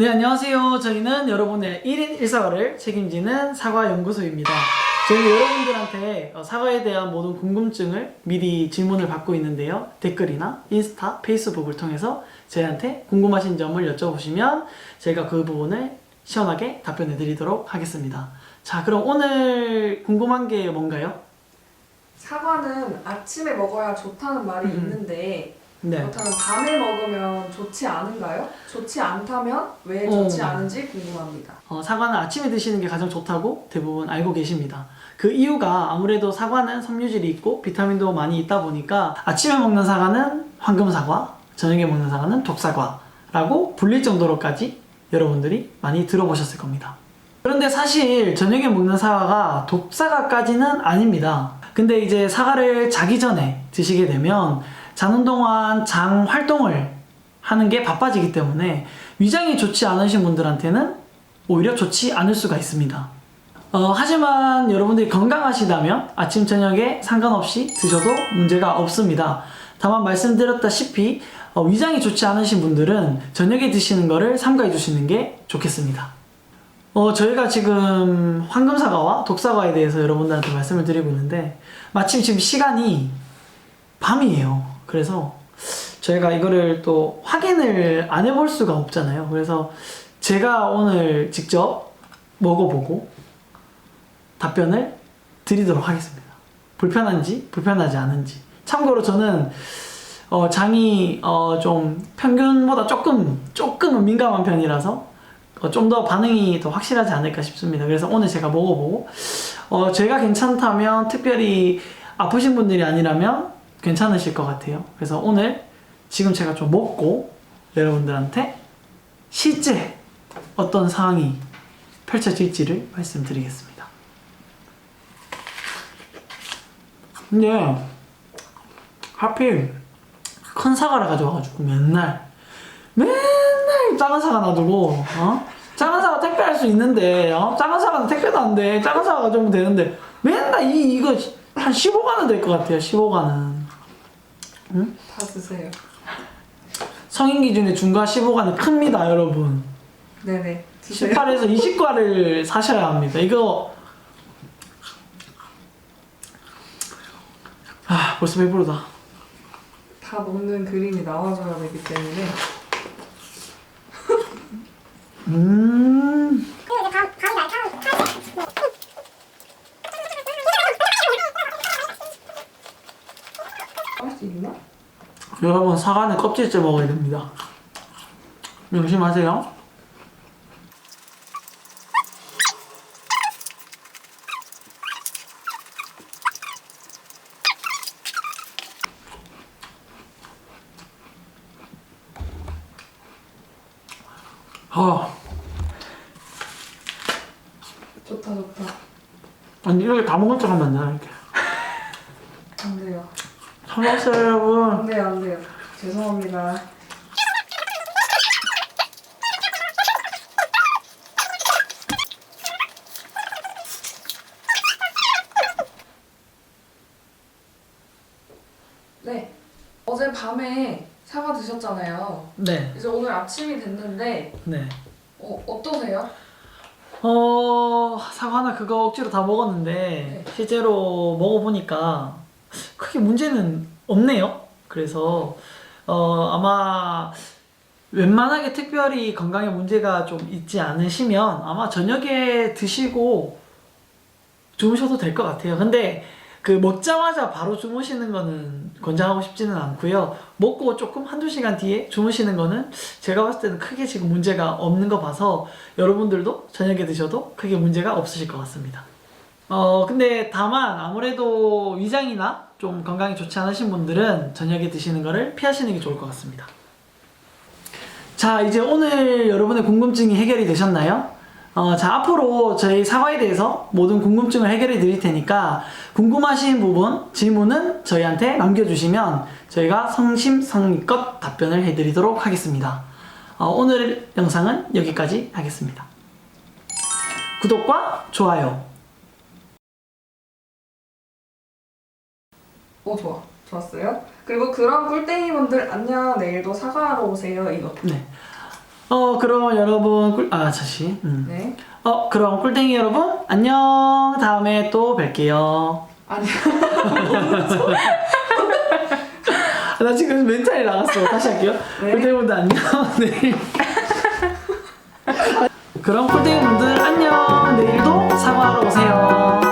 네, 안녕하세요. 저희는 여러분의 1인 1사과를 책임지는 사과연구소입니다. 저희는 여러분들한테 어, 사과에 대한 모든 궁금증을 미리 질문을 받고 있는데요. 댓글이나 인스타, 페이스북을 통해서 저희한테 궁금하신 점을 여쭤보시면 저희가 그 부분을 시원하게 답변해 드리도록 하겠습니다. 자, 그럼 오늘 궁금한 게 뭔가요? 사과는 아침에 먹어야 좋다는 말이 음. 있는데 네. 그렇다면 밤에 먹으면 좋지 않은가요? 좋지 않다면 왜 좋지 어. 않은지 궁금합니다. 어, 사과는 아침에 드시는 게 가장 좋다고 대부분 알고 계십니다. 그 이유가 아무래도 사과는 섬유질이 있고 비타민도 많이 있다 보니까 아침에 먹는 사과는 황금사과, 저녁에 먹는 사과는 독사과라고 불릴 정도로까지 여러분들이 많이 들어보셨을 겁니다. 그런데 사실 저녁에 먹는 사과가 독사과까지는 아닙니다. 근데 이제 사과를 자기 전에 드시게 되면 자는 동안 장 활동을 하는 게 바빠지기 때문에 위장이 좋지 않으신 분들한테는 오히려 좋지 않을 수가 있습니다. 어, 하지만 여러분들이 건강하시다면 아침, 저녁에 상관없이 드셔도 문제가 없습니다. 다만 말씀드렸다시피 어, 위장이 좋지 않으신 분들은 저녁에 드시는 거를 삼가해 주시는 게 좋겠습니다. 어, 저희가 지금 황금사과와 독사과에 대해서 여러분들한테 말씀을 드리고 있는데 마침 지금 시간이 밤이에요. 그래서 저희가 이거를 또 확인을 안 해볼 수가 없잖아요. 그래서 제가 오늘 직접 먹어보고 답변을 드리도록 하겠습니다. 불편한지 불편하지 않은지. 참고로 저는 어, 장이 어, 좀 평균보다 조금 조금은 민감한 편이라서 어, 좀 더 반응이 더 확실하지 않을까 싶습니다. 그래서 오늘 제가 먹어보고 어, 제가 괜찮다면 특별히 아프신 분들이 아니라면 괜찮으실 것 같아요. 그래서 오늘 지금 제가 좀 먹고 여러분들한테 실제 어떤 상황이 펼쳐질지를 말씀드리겠습니다. 근데 하필 큰 사과를 가져와가지고 맨날 맨날 작은 사과 놔두고 어? 작은 사과 택배할 수 있는데 어? 작은 사과는 택배도 안 돼. 작은 사과 가져오면 되는데 맨날 이 이거 한 15관은 될것 같아요. 15관 은다 드세요. 성인 기준의 중과 15관은 큽니다, 여러분. 네네. 드세요. 18에서 20과를 사셔야 합니다. 이거 아 벌써 배부르다. 다 먹는 그림이 나와줘야 되기 때문에 음. 할 수 있나? 여러분 사과는 껍질째 먹어야 됩니다. 명심하세요. 아, 좋다 좋다. 아니 이렇게 다 먹을 줄 알면 안 되나 이렇게. 안 돼요. 잘 먹었어요 여러분. 안 돼요 안 돼요. 죄송합니다. 네. 어제 밤에 사과 드셨잖아요. 네, 이제 오늘 아침이 됐는데 네. 어, 어떠세요? 어 사과나 그거 억지로 다 먹었는데 네. 실제로 먹어보니까 크게 문제는 없네요. 그래서 어 아마 웬만하게 특별히 건강에 문제가 좀 있지 않으시면 아마 저녁에 드시고 주무셔도 될 것 같아요. 근데 그 먹자마자 바로 주무시는 거는 권장하고 싶지는 않고요. 먹고 조금 한두 시간 뒤에 주무시는 거는 제가 봤을 때는 크게 지금 문제가 없는 거 봐서 여러분들도 저녁에 드셔도 크게 문제가 없으실 것 같습니다. 어, 근데 다만 아무래도 위장이나 좀 건강이 좋지 않으신 분들은 저녁에 드시는 거를 피하시는 게 좋을 것 같습니다. 자, 이제 오늘 여러분의 궁금증이 해결이 되셨나요? 어, 자, 앞으로 저희 사과에 대해서 모든 궁금증을 해결해 드릴 테니까 궁금하신 부분, 질문은 저희한테 남겨주시면 저희가 성심성의껏 답변을 해드리도록 하겠습니다. 어, 오늘 영상은 여기까지 하겠습니다. 구독과 좋아요, 오 좋아. 좋았어요. 그리고 그런 꿀땡이 분들 안녕. 내일도 사과하러 오세요. 이거. 네. 어 그럼 여러분 꿀, 아 다시 음. 네. 어 그럼 꿀땡이 여러분 안녕. 다음에 또 뵐게요. 아니 나 지금 멘탈이 나갔어. 다시 할게요. 네. 꿀땡이분들 안녕. 내일 그럼 꿀땡이분들 안녕. 내일도 사과하러 오세요